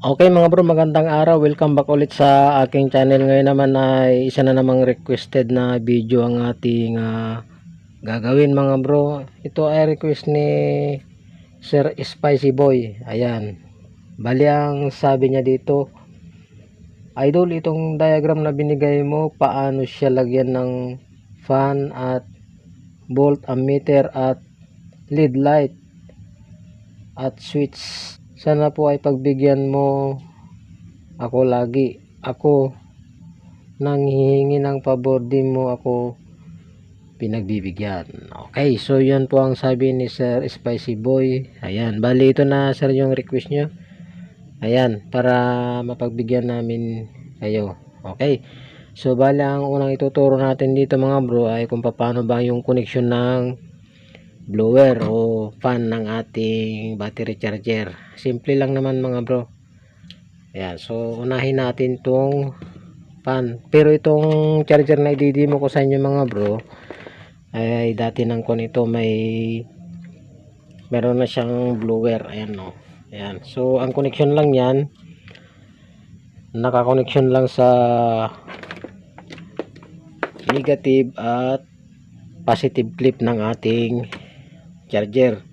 Okay mga bro, magandang araw. Welcome back ulit sa aking channel. Ngayon naman ay isa na namang requested na video ang ating ah, gagawin mga bro. Ito ay request ni Sir Spicy Boy. Ayan. Bali ang sabi niya dito, Idol, itong diagram na binigay mo, paano siya lagyan ng fan at volt ammeter at lead light at switch sana po ay pagbigyan mo ako lagi. Ako nang hihingi ng pabor di mo ako pinagbibigyan. Okay so yun po ang sabi ni Sir Spicy Boy. Ayan bali ito na sir yung request nyo. Ayan para mapagbigyan namin kayo. Okay so bali ang unang ituturo natin dito mga bro ay kung paano ba yung connection ng blower o fan ng ating battery charger. Simple lang naman mga bro. Ayan so unahin natin tong fan. Pero itong charger na ididimo ko sa inyo mga bro ay dati nang ko nito may meron na siyang blower. Ayan no? Ayan. So ang connection lang yan naka-connection lang sa negative at positive clip ng ating charger.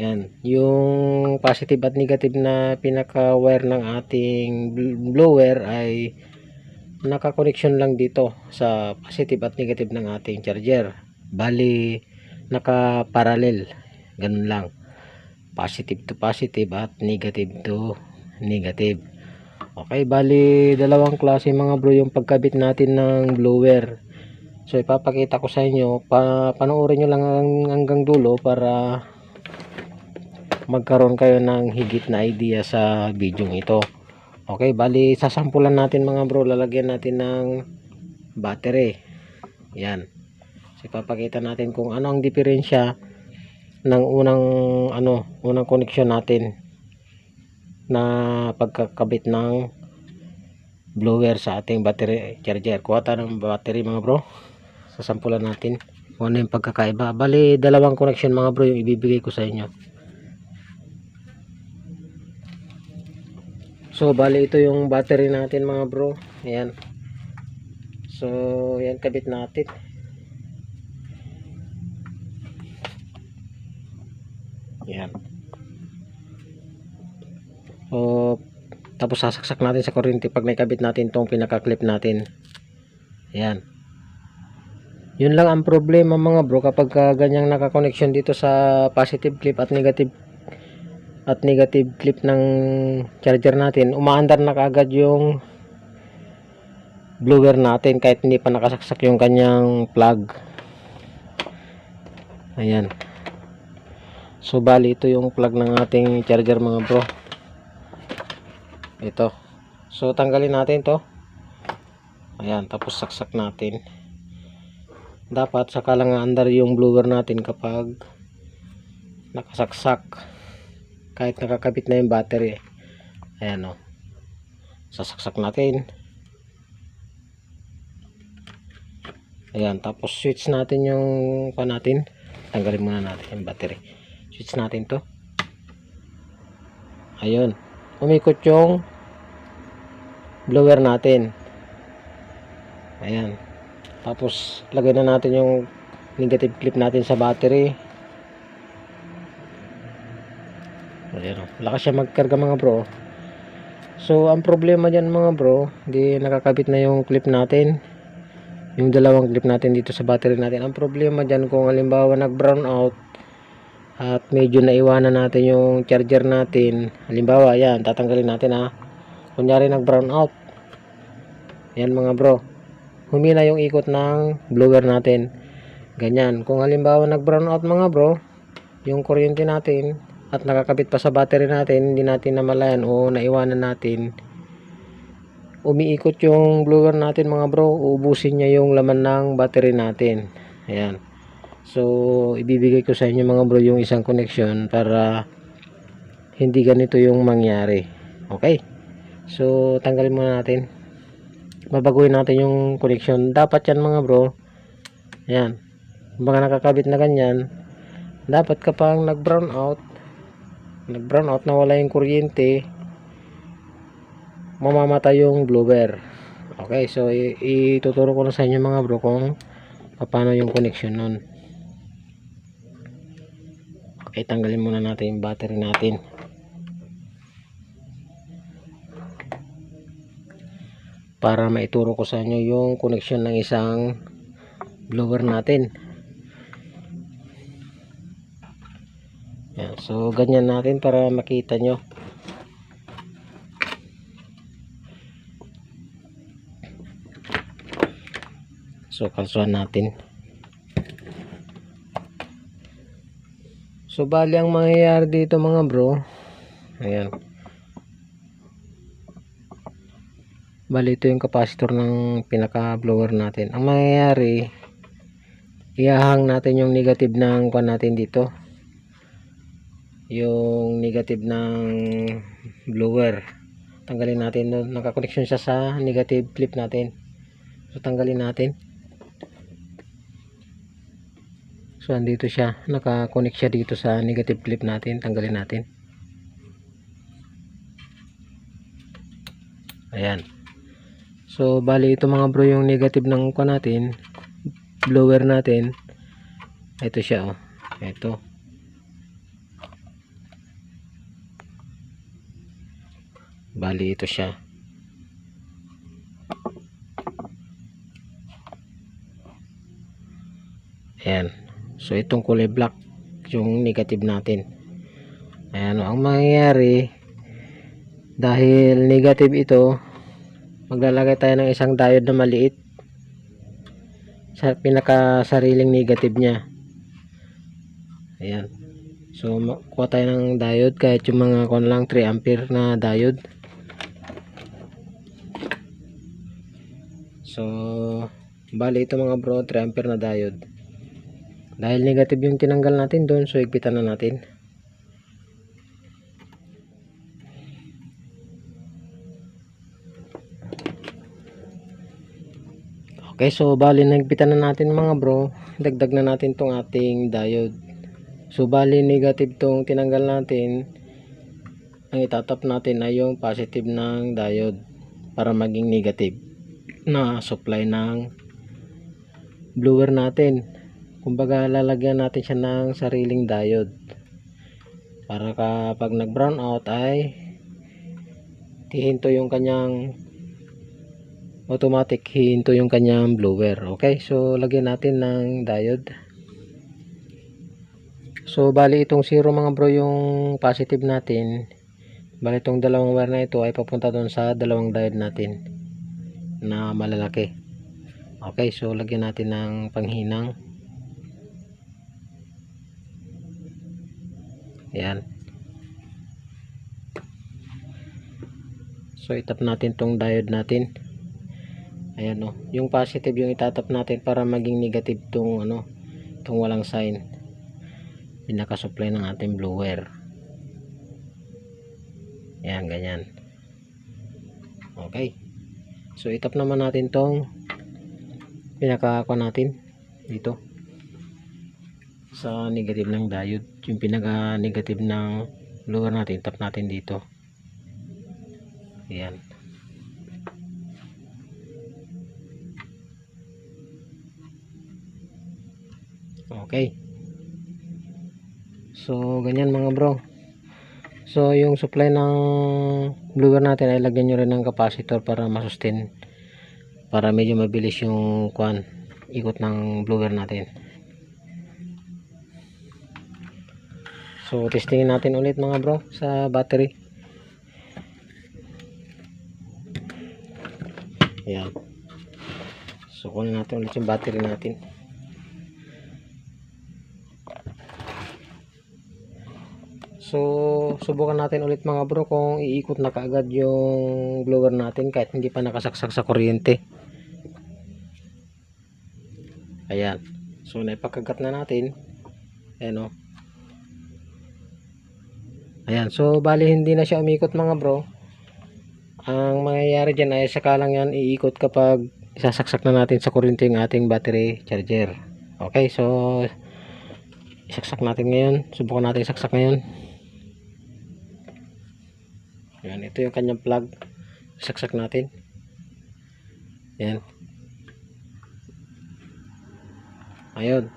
Yan. Yung positive at negative na pinaka wire ng ating bl- blower ay naka-connection lang dito sa positive at negative ng ating charger. Bali naka-parallel. Ganun lang. Positive to positive at negative to negative. Okay bali dalawang klase mga bro yung pagkabit natin ng blower So ipapakita ko sa inyo, pa panoorin nyo lang ang- hanggang dulo para magkaroon kayo ng higit na idea sa video ito. Okay, bali sasampulan natin mga bro, lalagyan natin ng battery. Yan. So ipapakita natin kung ano ang diferensya ng unang ano, unang connection natin na pagkakabit ng blower sa ating battery charger. Kuha ng battery mga bro sasampulan natin. Kung ano yung pagkakaiba. Bali dalawang connection mga bro yung ibibigay ko sa inyo. So bali ito yung battery natin mga bro. Ayan. So yan kabit natin. Yan so tapos sasaksak natin sa kuryente pag naikabit natin tong pinaka-clip natin. Ayan yun lang ang problema mga bro kapag ka ganyang nakakonnection dito sa positive clip at negative at negative clip ng charger natin umaandar na kaagad yung blower natin kahit hindi pa nakasaksak yung kanyang plug. Ayan. So bali ito yung plug ng ating charger mga bro. Ito. So tanggalin natin to. Ayan tapos saksak natin dapat saka lang andar yung blower natin kapag nakasaksak. Kahit nakakabit na yung battery. Ayan o sasaksak natin. Ayan tapos switch natin yung pa natin. Tanggalin muna natin yung battery. Switch natin to. Ayun umikot yung blower natin. Ayan tapos lagay na natin yung negative clip natin sa battery. Ayan o lakas siya magkarga mga bro. So ang problema dyan mga bro di nakakabit na yung clip natin. Yung dalawang clip natin dito sa battery natin. Ang problema dyan kung halimbawa nag brown out at medyo naiwanan natin yung charger natin halimbawa yan tatanggalin natin ha. Kunyari nag brown out. Yan mga bro humina yung ikot ng blower natin. Ganyan. Kung halimbawa nag brown out mga bro yung kuryente natin at nakakabit pa sa battery natin hindi natin namalayan o naiwanan natin umiikot yung blower natin mga bro uubusin niya yung laman ng battery natin. Ayan. So ibibigay ko sa inyo mga bro yung isang connection para hindi ganito yung mangyari. Okay? So tanggalin muna natin babaguhin natin yung connection dapat yan mga bro ayan baka nakakabit na ganyan dapat kapag nag brown out nag brown out na wala yung kuryente mamamatay yung blower. Okay, so ituturo ko na sa inyo mga bro kung paano yung connection nun. Okay, tanggalin muna natin yung battery natin. Para maituro ko sa inyo yung connection ng isang blower natin. Yan, so ganyan natin para makita nyo. So kalsuhan natin. So bali ang mangyayari dito mga bro. Ayan. Bali ito yung capacitor ng pinaka blower natin. Ang mangyayari ihahang natin yung negative ng kwan natin dito. Yung negative ng blower. Tanggalin natin doon. Nakakonnection siya sa negative clip natin. So tanggalin natin. So andito siya, naka-connect siya dito sa negative clip natin, tanggalin natin. Ayan. So bali ito mga bro yung negative ng ko natin, blower natin. Ito siya oh. Ito. Bali ito siya. Ayan. So itong kulay black yung negative natin. Ayan, ang mangyayari dahil negative ito, maglalagay tayo ng isang diode na maliit sa pinaka sariling negative niya. Ayan. So kuha tayo ng diode kahit yung mga kon lang 3 ampere na diode. So bali ito mga bro 3 ampere na diode. Dahil negative yung tinanggal natin doon, so higpitan na natin. Okay, so bali nagpitan na natin mga bro. Dagdag na natin tong ating diode. So bali negative tong tinanggal natin. Ang itatap natin ay yung positive ng diode para maging negative na supply ng blower natin kumbaga lalagyan natin siya ng sariling diode para kapag nag brown out ay hihinto yung kanyang automatic hihinto yung kanyang blower. Okay so lagyan natin ng diode. So bali itong zero mga bro yung positive natin. Bali itong dalawang wire na ito ay papunta doon sa dalawang diode natin na malalaki. Okay so lagyan natin ng panghinang. Ayan. So itap natin tong diode natin. Ayan o. Yung positive yung itatap natin para maging negative tong ano, tong walang sign. Pinaka-supply ng ating blower. Ayan, ganyan. Okay. So itap naman natin tong pinaka natin dito sa negative ng diode yung pinaka negative ng blower natin tap natin dito ayan okay so ganyan mga bro so yung supply ng blower natin ay lagyan nyo rin ng capacitor para masustain para medyo mabilis yung kwan ikot ng blower natin So testingin natin ulit mga bro sa battery. Ayan. So kunin natin ulit yung battery natin. So subukan natin ulit mga bro kung iikot na kaagad yung blower natin kahit hindi pa nakasaksak sa kuryente. Ayan. So naipakagat na natin. Ayan o. Oh. Ayan, so bali hindi na siya umikot mga bro. Ang mangyayari dyan ay saka lang yan iikot kapag isasaksak na natin sa kuryente yung ating battery charger. Okay, so isaksak natin ngayon. Subukan natin isaksak ngayon. Ayan, ito yung kanyang plug. saksak natin. Yan. Ayun.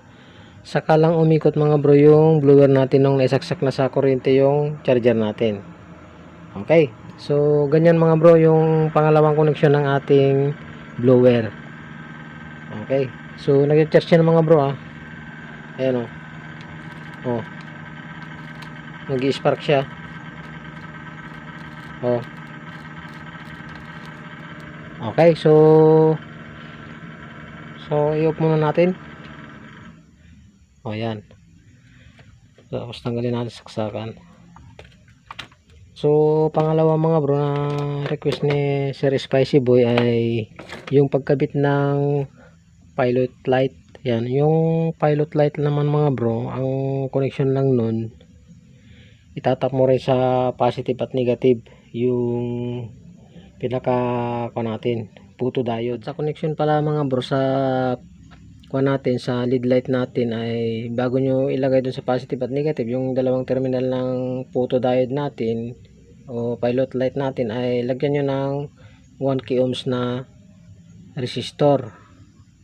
Saka lang umikot mga bro yung blower natin nung naisaksak na sa kuryente yung charger natin. Okay. So ganyan mga bro yung pangalawang connection ng ating blower. Okay. So nag-charge yan mga bro ah. Ayan o oh. nag-spark siya oh okay so so i-off muna natin. O yan. Tapos tanggalin natin saksakan. So pangalawa mga bro na request ni Sir Spicy Boy ay yung pagkabit ng pilot light. Yan yung pilot light naman mga bro ang connection lang nun itatap mo rin sa positive at negative yung pinaka ko natin puto diode. Sa connection pala mga bro sa kuha natin sa lead light natin ay bago nyo ilagay dun sa positive at negative yung dalawang terminal ng photo diode natin o pilot light natin ay lagyan nyo ng 1 k ohms na resistor.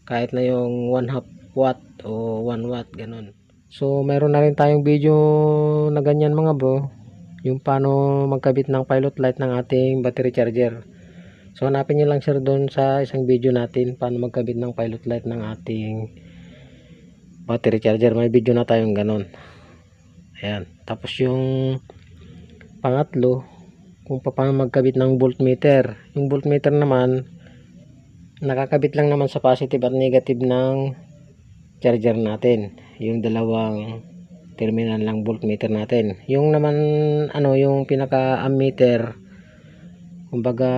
Kahit na yung 1 half watt o 1 watt ganun. So mayroon na rin tayong video na ganyan mga bro yung paano magkabit ng pilot light ng ating battery charger So hanapin nyo lang sir doon sa isang video natin paano magkabit ng pilot light ng ating battery charger. May video na tayong ganon. Ayan. Tapos yung pangatlo kung paano magkabit ng voltmeter. Yung voltmeter naman nakakabit lang naman sa positive at negative ng charger natin. Yung dalawang terminal ng voltmeter natin. Yung naman ano yung pinaka ammeter kumbaga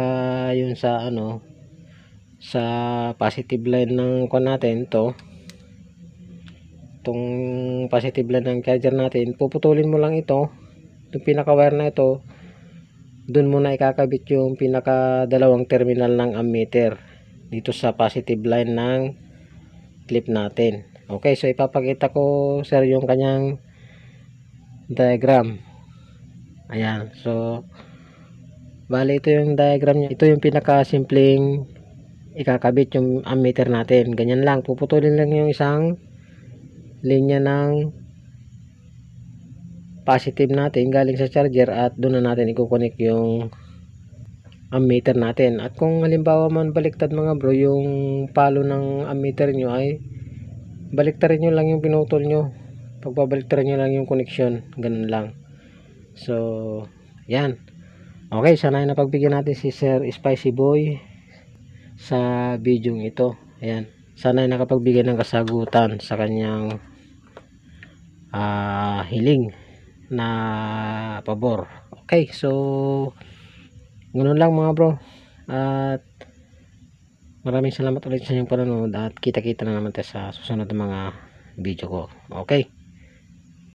yun sa ano sa positive line ng kon natin to itong positive line ng charger natin puputulin mo lang ito itong pinaka wire na ito dun mo na ikakabit yung pinaka dalawang terminal ng ammeter dito sa positive line ng clip natin okay so ipapakita ko sir yung kanyang diagram ayan so Bali, ito yung diagram niya. Ito yung pinaka-simpleng ikakabit yung ammeter natin. Ganyan lang. Puputulin lang yung isang linya ng positive natin galing sa charger at doon na natin i-connect yung ammeter natin. At kung halimbawa man baliktad mga bro, yung palo ng ammeter nyo ay baliktarin nyo lang yung pinutol nyo. Pagbabaliktarin nyo lang yung connection. Ganun lang. So, yan. Okay, sana ay napagbigyan natin si Sir Spicy Boy sa video ito. Ayan. Sana ay nakapagbigay ng kasagutan sa kanyang uh, hiling na pabor. Okay, so ganun lang mga bro. At maraming salamat ulit sa inyong panonood at kita-kita na naman tayo sa susunod na mga video ko. Okay.